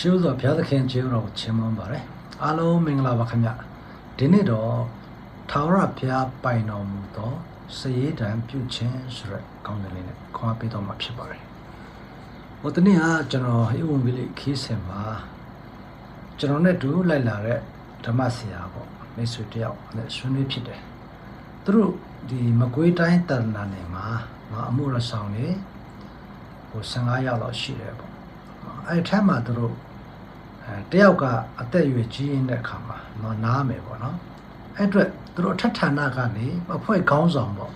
ရှုသောဘုရားသခင်ကျေးဇူးတော်ကိုချီးမွမ်းပါတယ်အားလုံးမင်္ဂလာပါခင်ဗျဒီနေ့တော့ထာဝရဘုရားပိုင်တော်မူသောစည်ရည်တံပြုခြင်းဆိုတဲ့ကောင်းတဲ့လေးနဲ့ခွန်အားပေးတော်မှာဖြစ်ပါတယ်ဟိုတနေ့ကကျွန်တော်ဟိဝံပီလေးခီးစင်မှာကျွန်တော်နဲ့တူလိုက်လာတဲ့ဓမ္မဆရာပေါ့မိတ်ဆွေတယောက်နဲ့ဆွေးနွေးဖြစ်တယ်သူတို့ဒီမကွေးတိုင်းတရဏနယ်မှာနော်အမှုရဆောင်နေဟို15ရောက်လောက်ရှိတယ်ပေါ့အဲ့ထက်မှသူတို့အဲ တယောက်ကအသက်အရွယ်ကြီးရင်းတဲ့အခါမှာတော့နားမယ်ပေါ့နော်အဲ့အတွက်သူတို့အထက်ဌာနကနေအဖွဲ့ခေါင်းဆောင်ပေါ့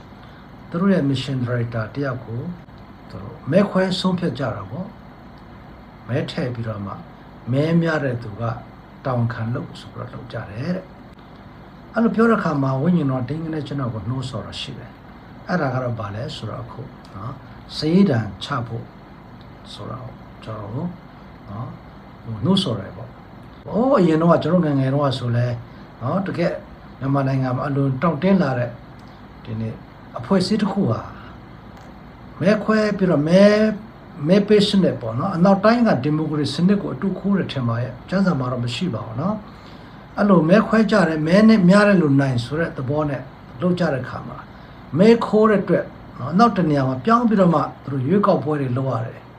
သူတို့ရဲ့ mission director တယောက်ကိုသူတို့မဲခွဲဆုံးဖြတ်ကြတာပေါ့မဲထည့်ပြီးတော့မှမဲများတဲ့သူကတောင်ခံလို့ဆိုပြီးတော့လုပ်ကြတယ်တဲ့အဲ့လိုပြောတဲ့အခါမှာဝိညာဉ်တော်တင်းကနေကျွန်တော်ကိုနှိုးဆော်တော့ရှိတယ်အဲ့ဒါကတော့ဗာလဲဆိုတော့အခုနော်စည်ဒံချဖို့ဆိုတော့ကျွန်တော်တို့ နော်ဟိုနှိုးဆော်တယ်ပေါ့။အိုးအရင်တော့ကျွန်တော်ငယ်ငယ်တော့ဆိုလဲနော်တကယ်မြန်မာနိုင်ငံမှာအလွန်တောင့်တင်းလာတဲ့ဒီနေ့အဖွဲ့အစည်းတစ်ခုဟာမဲခွဲပြီးတော့မဲမဲပေးစနစ်ပေါ့နော်အနောက်တိုင်းကဒီမိုကရေစီစနစ်ကိုအတူခိုးတယ်ထင်ပါရဲ့ကျန်းစာမှာတော့မရှိပါဘူးနော်အဲ့လိုမဲခွဲကြတယ်မဲနဲ့များတယ်လို့နိုင်ဆိုတဲ့သဘောနဲ့လုပ်ကြတဲ့ခါမှာမဲခိုးတဲ့အတွက်နော်နောက်တနေရာမှာပြောင်းပြီးတော့မှသူတို့ရွေးကောက်ပွဲတွေလုပ်ရတယ်နော်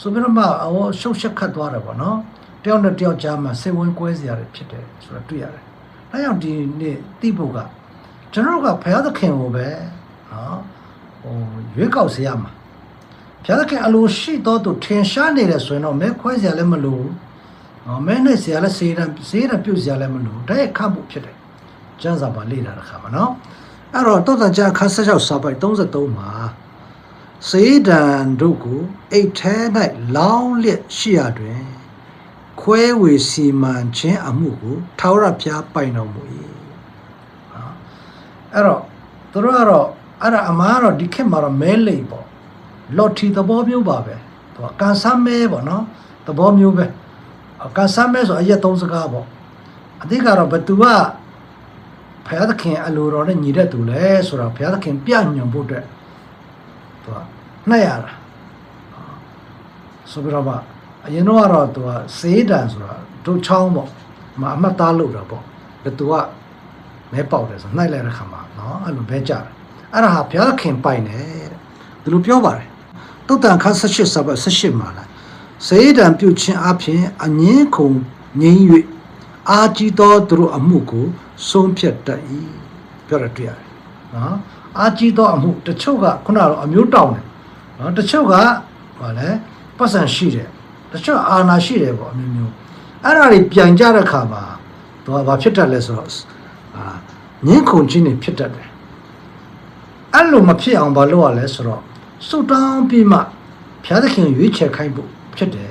ဆိုပြီးတော့မှအဝရှုပ်ရှက်ခတ်သွားတယ်ပေါ့နော်တယောက်နဲ့တယောက်ကြားမှာစိတ်ဝင်ကွဲစရာတွေဖြစ်တယ်ဆိုတော့တွေ့ရတယ်။ဒါကြောင့်ဒီနေ့တိဖို့ကကျွန်တော်တို့ကဘုရားသခင်ကိုပဲနော်ဟိုရွေးကောက်စေရမှာဘုရားသခင်အလိုရှိတော်သူထင်ရှားနေတယ်ဆိုရင်တော့မဲခွဲစရာလည်းမလိုဘူး။နော်မဲနဲ့စရာလည်းစေရန်စေရန်ပြုတ်စရာလည်းမလိုဘူး။ဒါရဲ့ခတ်ဖို့ဖြစ်တယ်။ကျမ်းစာပါလေ့လာတဲ့ခါမှာနော်အဲ့တော့တောတန်ကျမ်းအခန်း16စာပိုက်33မှာ စေဒံတို့ကိုအိတ်ထဲ၌လောင်းလျက်ရှိရတွင် ခွဲဝေစီမံခြင်းအမှုကိုထာဝရဘုရားပိုင်တော်မူ၏ဟာအဲ့တော့သူတို့ကတော့အဲ့ဒါအမှားကတော့ဒီခေတ်မှာတော့မဲလိမ်ပေါ့လော်ထီသဘောမျိုးပါပဲသူကကန်ဆမ်းမဲပေါ့နော်သဘောမျိုးပဲကန်ဆမ်းမဲဆိုအရက်သုံးစကားပေါ့အတိကတော့ဘသူကဘုရားသခင်အလိုတော်နဲ့ညီတဲ့သူလဲဆိုတော့ဘုရားသခင်ပြညွန်ဖို့အတွက် သူကနှက်ရတာဆိုပြီးတော့မှအရင်တော့ကတော့သူကစေးတံဆိုတာဒုတ်ချောင်းပေါ့မအမှတ်သားလို့တာပေါ့ဘယ်သူကမဲပေါက်တယ်ဆိုနှိုက်လိုက်တဲ့ခါမှာနော်အဲ့လိုပဲကြတယ်အဲ့ဒါဟာဘုရားခင်ပိုင်တယ်တဲ့ဒီလိုပြောပါတယ်တုတ်တန်ခန်း18စပ်18မှာလားစေးတံပြုတ်ခြင်းအပြင်အငင်းခုံငြိမ်း၍အာကြီးသောသူတို့အမှုကိုဆုံးဖြတ်တတ်၏ပြောရတွေ့ရတယ်နော် အာကြီးသောအမှုတချို့ကခုနကတော့အမျိုးတောင်းတယ်နော်တချို့ကဟာလဲပတ်စံရှိတယ်တချို့အာနာရှိတယ်ပေါ့အမျိုးမျိုးအဲ့ဒါတွေပြန်ကြတဲ့ခါမှာသူကဘာဖြစ်တတ်လဲဆိုတော့အာငင်းခုန်ခြင်းတွေဖြစ်တတ်တယ်အဲ့လိုမဖြစ်အောင်ဘာလုပ်ရလဲဆိုတော့စုတောင်းပြီးမှဘုရားသခင်ရွေးချယ်ခိုင်းဖို့ဖြစ်တယ်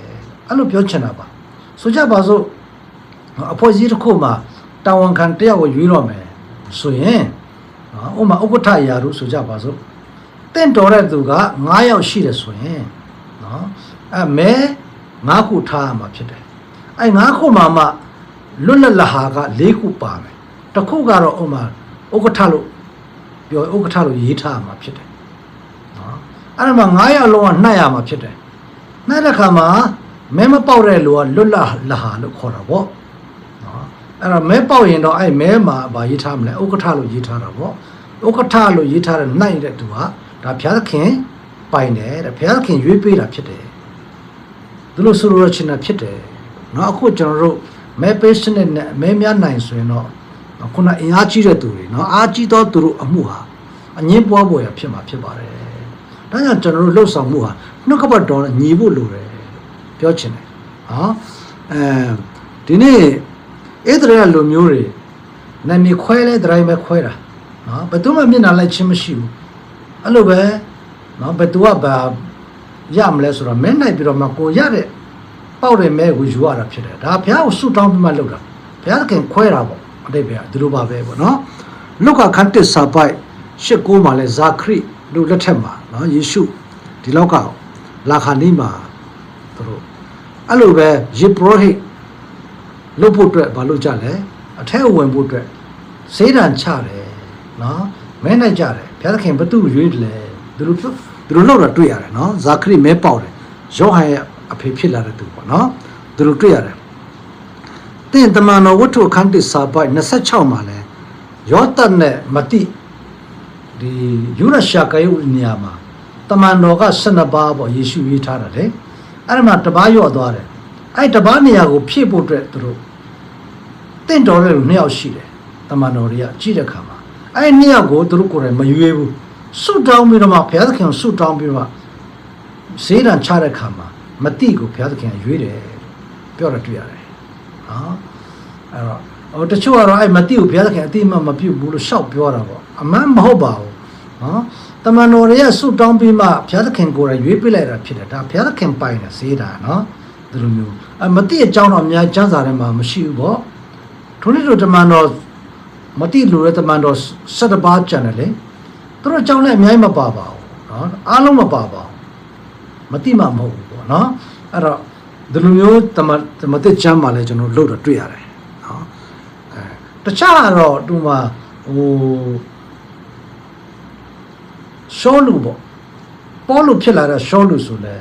အဲ့လိုပြောချင်တာပါဆိုကြပါစို့အဖွဲ့အစည်းတစ်ခုမှာတာဝန်ခံတယောက်ကိုရွေးတော့မယ်ဆိုရင်နော် ဥပမာဥက္ကဋ္ဌရာတို့ဆိုကြပါစို့တင့်တော်တဲ့သူက9ယောက်ရှိတယ်ဆိုရင်နော်အဲမဲ9ခုထားရမှာဖြစ်တယ်အဲ9ခုမှာမှလွတ်လပ်လဟာက4ခုပါမယ်တစ်ခုကတော့ဥပမာဥက္ကဋ္ဌလို့ပြောဥက္ကဋ္ဌလို့ရေးထားရမှာဖြစ်တယ်နော်အဲ့ဒါမှ9ယောက်လုံးကနှံ့ရမှာဖြစ်တယ်နှံ့တဲ့ခါမှာမဲမပေါက်တဲ့လူကလွတ်လပ်လဟာလို့ခေါ်တာပေါ့နော် အဲ့တော့မဲပေါက်ရင်တော့အဲ့မဲမှာဗာရေးထားမလဲဥက္ကဋ္ဌလို့ရေးထားတာပေါ့ဥက္ကဋ္ဌလို့ရေးထားတဲ့နိုင်တဲ့သူကဒါဘုရားသခင်ပိုင်တယ်တဲ့ဘုရားသခင်ရွေးပေးတာဖြစ်တယ်သူလို့ဆိုလို့ချင်တာဖြစ်တယ်နော်အခုကျွန်တော်တို့မဲပေးစနစ်နဲ့မဲများနိုင်ဆိုရင်တော့ခုနအင်အားကြီးတဲ့သူတွေနော်အားကြီးသောသူတို့အမှုဟာအငင်းပွားပေါ်ရဖြစ်မှာဖြစ်ပါတယ်ဒါကြောင့်ကျွန်တော်တို့လှုပ်ဆောင်မှုဟာနှုတ်ကပတ်တော်နဲ့ညီဖို့လိုတယ်ပြောချင်တယ်နော်အဲဒီနေ့ အဲ့ဒါရလူမျိုးတွေနာမည်ခွဲလဲတတိုင်းပဲခွဲတာနော်ဘယ်သူမှမျက်နှာလိုက်ချင်းမရှိဘူးအဲ့လိုပဲနော်ဘယ်သူကဘာရမလဲဆိုတော့မဲနိုင်ပြီးတော့မှကိုရတဲ့ပေါက်တဲ့မဲကိုယူရတာဖြစ်တယ်ဒါဘုရားကိုဆုတောင်းပြီးမှလုပ်တာဘုရားသခင်ခွဲတာပေါ့အတိတ်ပဲဒီလိုပါပဲပေါ့နော်လုကာခန်းတစ်စာပိုက်ရှစ်ကိုမှလဲဇာခရိတို့လက်ထက်မှာနော်ယေရှုဒီလောက်ကလာခါနီးမှာသူတို့အဲ့လိုပဲယေဘရဟိတ် လုပ်ဖို့အတွက်မလုပ်ကြလဲအထက်အဝင်ဖို့အတွက်စေးတံချတယ်နော်မဲနိုင်ကြတယ်ဘုရားသခင်ဘသူရွေးတယ်လဲသူတို့သူတို့လောက်တာတွေ့ရတယ်နော်ဇာခရိမဲပေါက်တယ်ယောဟန်ရဲ့အဖေဖြစ်လာတဲ့သူပေါ့နော်သူတို့တွေ့ရတယ်။တင်တမန်တော်ဝတ္ထုအခန်းတစ်စာပိုက်26မှာလဲယောသတ်နဲ့မတိဒီယူရရှာကယုနေရာမှာတမန်တော်က12ပါးပေါ့ယေရှုရေးထားတာလေ။အဲ့ဒါမှတပါးရော့သွားတယ်။အဲ့တပါးနေရာကိုဖြည့်ဖို့အတွက်သူတို့ တင့်တော်တဲ့လူနှစ်ယောက်ရှိတယ်။တမန်တော်တွေကကြည့်တဲ့ခါမှာအဲ့နှစ်ယောက်ကိုသူတို့ကိုယ်တိုင်မရွေးဘူး။ဆုတောင်းပြီးတော့မှဘုရားသခင်ကိုဆုတောင်းပြီးတော့မှဈေးတန်ချတဲ့ခါမှာမတိကိုဘုရားသခင်ကရွေးတယ်ပြောရတွေ့ရတယ်။ဟာအဲ့တော့ဟိုတချို့ကတော့အဲ့မတိကိုဘုရားသခင်အတိအမှမပြုတ်ဘူးလို့ရှောက်ပြောတာပေါ့အမှန်မဟုတ်ပါဘူးနော်တမန်တော်တွေကဆုတောင်းပြီးမှဘုရားသခင်ကိုယ်တိုင်ရွေးပြလိုက်တာဖြစ်တယ်ဒါဘုရားသခင်ပိုင်တယ်ဈေးတာနော်ဒီလိုမျိုးအမတိအကြောင်းတော့အများကျမ်းစာထဲမှာမရှိဘူးပေါ့ ထိုနည်းတို့တမန်တော်မတိလူတဲ့တမန်တော်၁၇ပါးကျန်တယ်လေသူတို့အကြောင်းလည်းအများကြီးမပါပါဘူးနော်အားလုံးမပါပါဘူးမတိမှမဟုတ်ဘူးပေါ့နော်အဲ့တော့ဒီလိုမျိုးတမတမတိကျမ်းမှာလည်းကျွန်တော်လို့တော့တွေ့ရတယ်နော်အဲတခြားကတော့သူမှဟိုရှောလူပေါ့ပေါ်လူဖြစ်လာတဲ့ရှောလူဆိုလဲ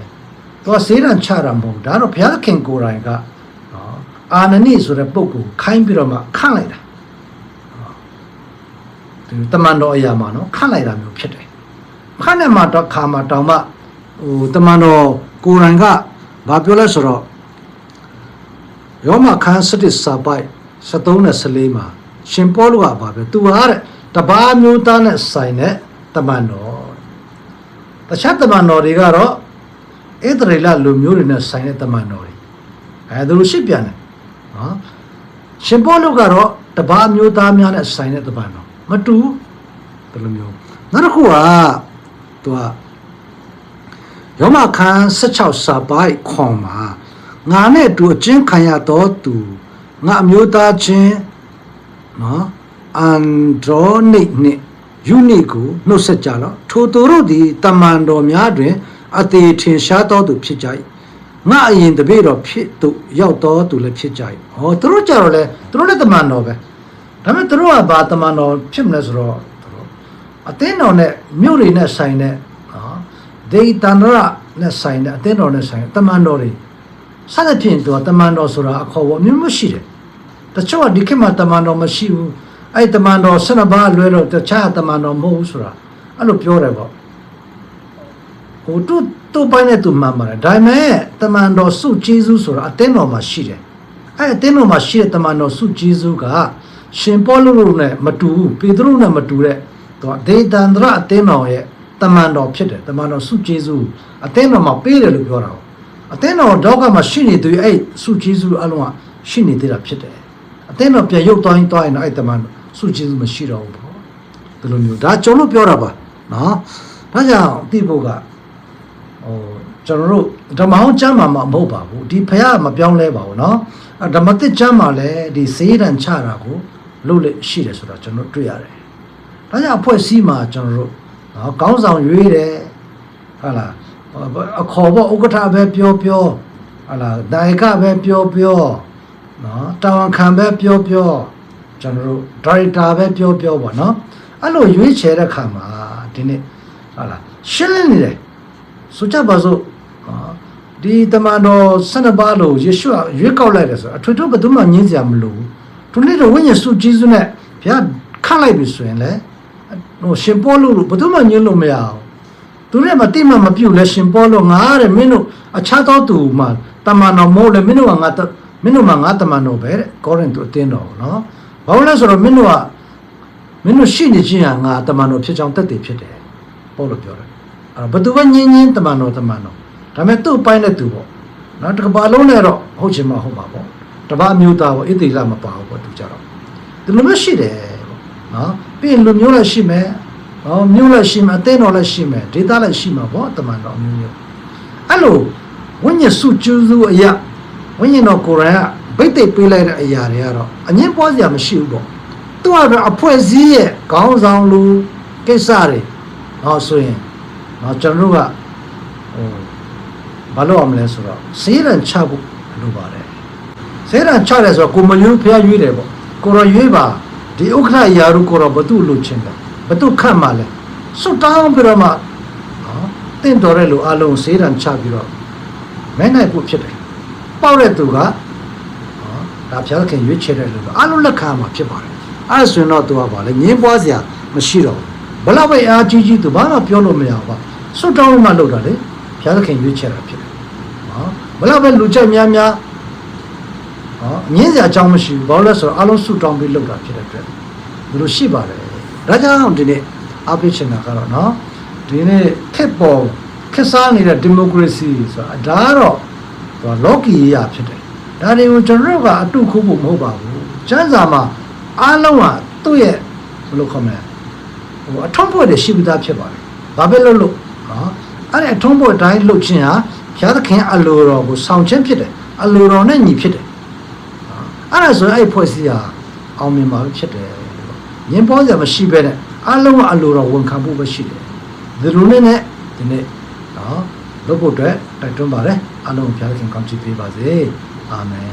သူကဈေးတန်ချတာမဟုတ်ဘူးဒါတော့ဘုရားခင်ကိုယ်တိုင်ကနော် အာနနိဆိုတဲ့ပုဂ္ဂိုလ်ခိုင်းပြီးတော့မှခန့်လိုက်တာဒီတမန်တော်အရာမှာနော်ခန့်လိုက်တာမျိုးဖြစ်တယ်ခန့်တဲ့မှာတော့ခါမှာတောင်မှဟိုတမန်တော်ကိုယ်တိုင်ကဘာပြောလဲဆိုတော့ယောမခန်းစတစ်စာပိုက်73နဲ့14မှာရှင်ပေါလုကဘာပြောသူဟာတဲ့တပါးမျိုးသားနဲ့ဆိုင်တဲ့တမန်တော်တခြားတမန်တော်တွေကတော့ဣသရေလလူမျိုးတွေနဲ့ဆိုင်တဲ့တမန်တော်တွေအဲဒါလိုရှစ်ပြန်တယ် နော်ရှင်ပေါလုကတော့တပါးမျိုးသားများနဲ့ဆိုင်တဲ့တမန်တော်မတူဘူးဒီလိုမျိုးနောက်တစ်ခုကသူကယောမခန်း16စာပိုက်ခွန်မှာငါနဲ့အတူအချင်းခံရတော်သူငါအမျိုးသားချင်းနော်အန်ဒရိုနိတ်နဲ့ယူနိကိုနှုတ်ဆက်ကြတော့ထိုသူတို့သည်တမန်တော်များတွင် အသေးထင်ရှားတော်သူဖြစ်ကြ၏ ငါအရင်တပည့်တော်ဖြစ်သူရောက်တော်သူလည်းဖြစ်ကြ၏ဟောသူတို့ကြတော့လေသူတို့လည်းတမန်တော်ပဲဒါပေမဲ့သူတို့ကဘာတမန်တော်ဖြစ်မလဲဆိုတော့သူတို့အသင်းတော်နဲ့မြို့တွေနဲ့ဆိုင်တဲ့နော်ဒေတန္တရနဲ့ဆိုင်တဲ့အသင်းတော်နဲ့ဆိုင်တဲ့တမန်တော်တွေစသဖြင့်သူကတမန်တော်ဆိုတာအခေါ်ပေါ်မျိုးမရှိတယ်တချို့ကဒီခေတ်မှာတမန်တော်မရှိဘူးအဲ့တမန်တော်၁၂ပါးလွဲတော့တခြားတမန်တော်မဟုတ်ဘူးဆိုတာအဲ့လိုပြောတယ်ပေါ့ ဟိုသူသူ့ပိုင်းနဲ့သူမှန်ပါတယ်ဒါပေမဲ့တမန်တော်စုဂျေဇုဆိုတာအသင်းတော်မှာရှိတယ်အဲ့အသင်းတော်မှာရှိတဲ့တမန်တော်စုဂျေဇုကရှင်ပေါလုတို့နဲ့မတူဘူးပေတရုနဲ့မတူတဲ့သူကဒေသန္တရအသင်းတော်ရဲ့တမန်တော်ဖြစ်တယ်တမန်တော်စုဂျေဇုအသင်းတော်မှာပေးတယ်လို့ပြောတာပေါ့အသင်းတော်တော့ကမှရှိနေသူအဲ့စုဂျေဇုအလုံးကရှိနေသေးတာဖြစ်တယ်အသင်းတော်ပြန်ရုပ်သွားရင်သွားရင်တော့အဲ့တမန်တော်စုဂျေဇုမရှိတော့ဘူးပေါ့ဒီလိုမျိုးဒါကျွန်တော်ပြောတာပါနော်ဒါကြောင့်တိဖို့က ဟိုကျွန်တော်တို့ဓမ္မဟောင်းကျမ်းမှာမဟုတ်ပါဘူးဒီဖះမပြောင်းလဲပါဘူးเนาะအဲဓမ္မသစ်ကျမ်းမှာလည်းဒီဈေးတန်ချတာကိုလုပ်လို့ရှိတယ်ဆိုတော့ကျွန်တော်တွေ့ရတယ်ဒါကြောင့်အဖွဲ့အစည်းမှာကျွန်တော်တို့เนาะကောင်းဆောင်ရွေးတယ်ဟုတ်လားအခေါ်ပေါ့ဥက္ကဋ္ဌပဲပြောပြောဟုတ်လားဒါယကပဲပြောပြောเนาะတာဝန်ခံပဲပြောပြောကျွန်တော်တို့ဒါရိုက်တာပဲပြောပြောပေါ့เนาะအဲ့လိုရွေးချယ်တဲ့ခါမှာဒီနေ့ဟုတ်လားရှင်းလင်းနေတယ် ဆိုကြပါစို့ဟာဒီတမန်တော်12ပါးလို့ယေရှုကရွေးကောက်လိုက်တယ်ဆိုတော့အထွေထွေဘယ်သူမှငင်းစရာမလိုဘူးသူနေ့တော့ဝိညာဉ်စုဂျေဇုနဲ့ဘုရားခန့်လိုက်ပြီဆိုရင်လေဟိုရှင်ပေါလုလို့ဘယ်သူမှငင်းလို့မရအောင်သူနဲ့မတိမမပြုတ်လဲရှင်ပေါလုငါတဲ့မင်းတို့အခြားသောသူမှတမန်တော်မဟုတ်လဲမင်းတို့ကငါတမင်းတို့မှငါတမန်တော်ပဲတဲ့ကောရင်သူအတင်းတော်နော်ဘာလို့လဲဆိုတော့မင်းတို့ကမင်းတို့ရှိနေခြင်းဟာငါတမန်တော်ဖြစ်ကြောင်းတက်တည်ဖြစ်တယ်ပေါလုပြောတယ် အဲ့တော့ဘသူပဲညင်းညင်းတမန်တော်တမန်တော်ဒါပေမဲ့သူ့အပိုင်းနဲ့သူပေါ့နော်တစ်ကဘာလုံးနဲ့တော့ဟုတ်ချင်မှဟုတ်ပါပေါ့တပတ်အမျိုးသားပေါ့ဣတိလမပါဘူးပေါ့သူကြတော့ဒီလိုမျိုးရှိတယ်ပေါ့နော်ပြီးရင်လူမျိုးလည်းရှိမယ်နော်မျိုးလည်းရှိမယ်အသင်းတော်လည်းရှိမယ်ဒေသလည်းရှိမှာပေါ့တမန်တော်အမျိုးမျိုးအဲ့လိုဝိညာဉ်စုကျူးစုအရာဝိညာဉ်တော်ကိုယ်တိုင်ကဗိတ်သိက်ပေးလိုက်တဲ့အရာတွေကတော့အငင်းပွားစရာမရှိဘူးပေါ့သူကတော့အဖွဲ့အစည်းရဲ့ခေါင်းဆောင်လူကိစ္စတွေဟောဆိုရင် เนาะကျွန်တော်တို့ကဟိုဘာလို့အောင်မလဲဆိုတော့စေးရန်ချဖို့လိုပါတယ်စေးရန်ချတယ်ဆိုတော့ကိုမယွဖျားရွေးတယ်ပေါ့ကိုရောရွေးပါဒီဥက္ခရာယာရုကိုရောဘသူ့လိုချင်တယ်ဘသူ့ခတ်မှလဲစွတ်တောင်းပြီးတော့မှနော်တင့်တော်တဲ့လူအလုံးစေးရန်ချပြီးတော့မဲနိုင်ဖို့ဖြစ်တယ် ပေါက်တဲ့သူကနော်ဒါဘုရားသခင်ရွေးချယ်တဲ့လူကအလုံးလက်ခံမှာဖြစ်ပါတယ်အဲ့ဒါဆိုရင်တော့သူကပါလေငင်းပွားစရာမရှိတော့ဘူး ဘလောက်ပဲအားကြီးကြီးသူဘာမှပြောလို့မရဘူးပါစွတ်တောင်းလို့မှလုပ်တာလေဘုရားသခင်ရွေးချယ်တာဖြစ်တယ်နော်ဘလောက်ပဲလူကြိုက်များများဟောငင်းစရာအကြောင်းမရှိဘူးဘာလို့လဲဆိုတော့အလုံးစွတ်တောင်းပြီးလုပ်တာဖြစ်တဲ့အတွက်ဒီလိုရှိပါတယ်ဒါကြောင့်ဒီနေ့အပိချင်တာကတော့နော်ဒီနေ့ခက်ပေါ်ခက်စားနေတဲ့ဒီမိုကရေစီဆိုတာဒါကတော့ဟိုလောကီရေးရဖြစ်တယ်ဒါတွေကိုကျွန်တော်တို့ကအတုခုဖို့မဟုတ်ပါဘူးကျမ်းစာမှာအားလုံးကသူ့ရဲ့ဘယ်လိုခေါ်မလဲ ဟိုအထုံးဖွဲ့တွေရှိပြီးသားဖြစ်ပါတယ်ဘာပဲလုပ်လို့နော်အဲ့ဒီအထုံးဖွဲ့တိုင်းလုပ်ခြင်းဟာဘုရားသခင်အလိုတော်ကိုဆောင်ခြင်းဖြစ်တယ်အလိုတော်နဲ့ညီဖြစ်တယ်နော်အဲ့ဒါဆိုရင်အဲ့ဒီဖွဲ့စည်းဟာအောင်မြင်ပါပဲဖြစ်တယ်ညင်ပေါ်စရာမရှိပဲနဲ့အားလုံးကအလိုတော်ဝန်ခံဖို့ပဲရှိတယ်ဒီလိုနဲ့နဲ့ဒီနေ့နော်လုပ်ဖို့အတွက်တိုက်တွန်းပါတယ်အလုံးဘုရားသခင်ကောင်းချီးပေးပါစေအာမင်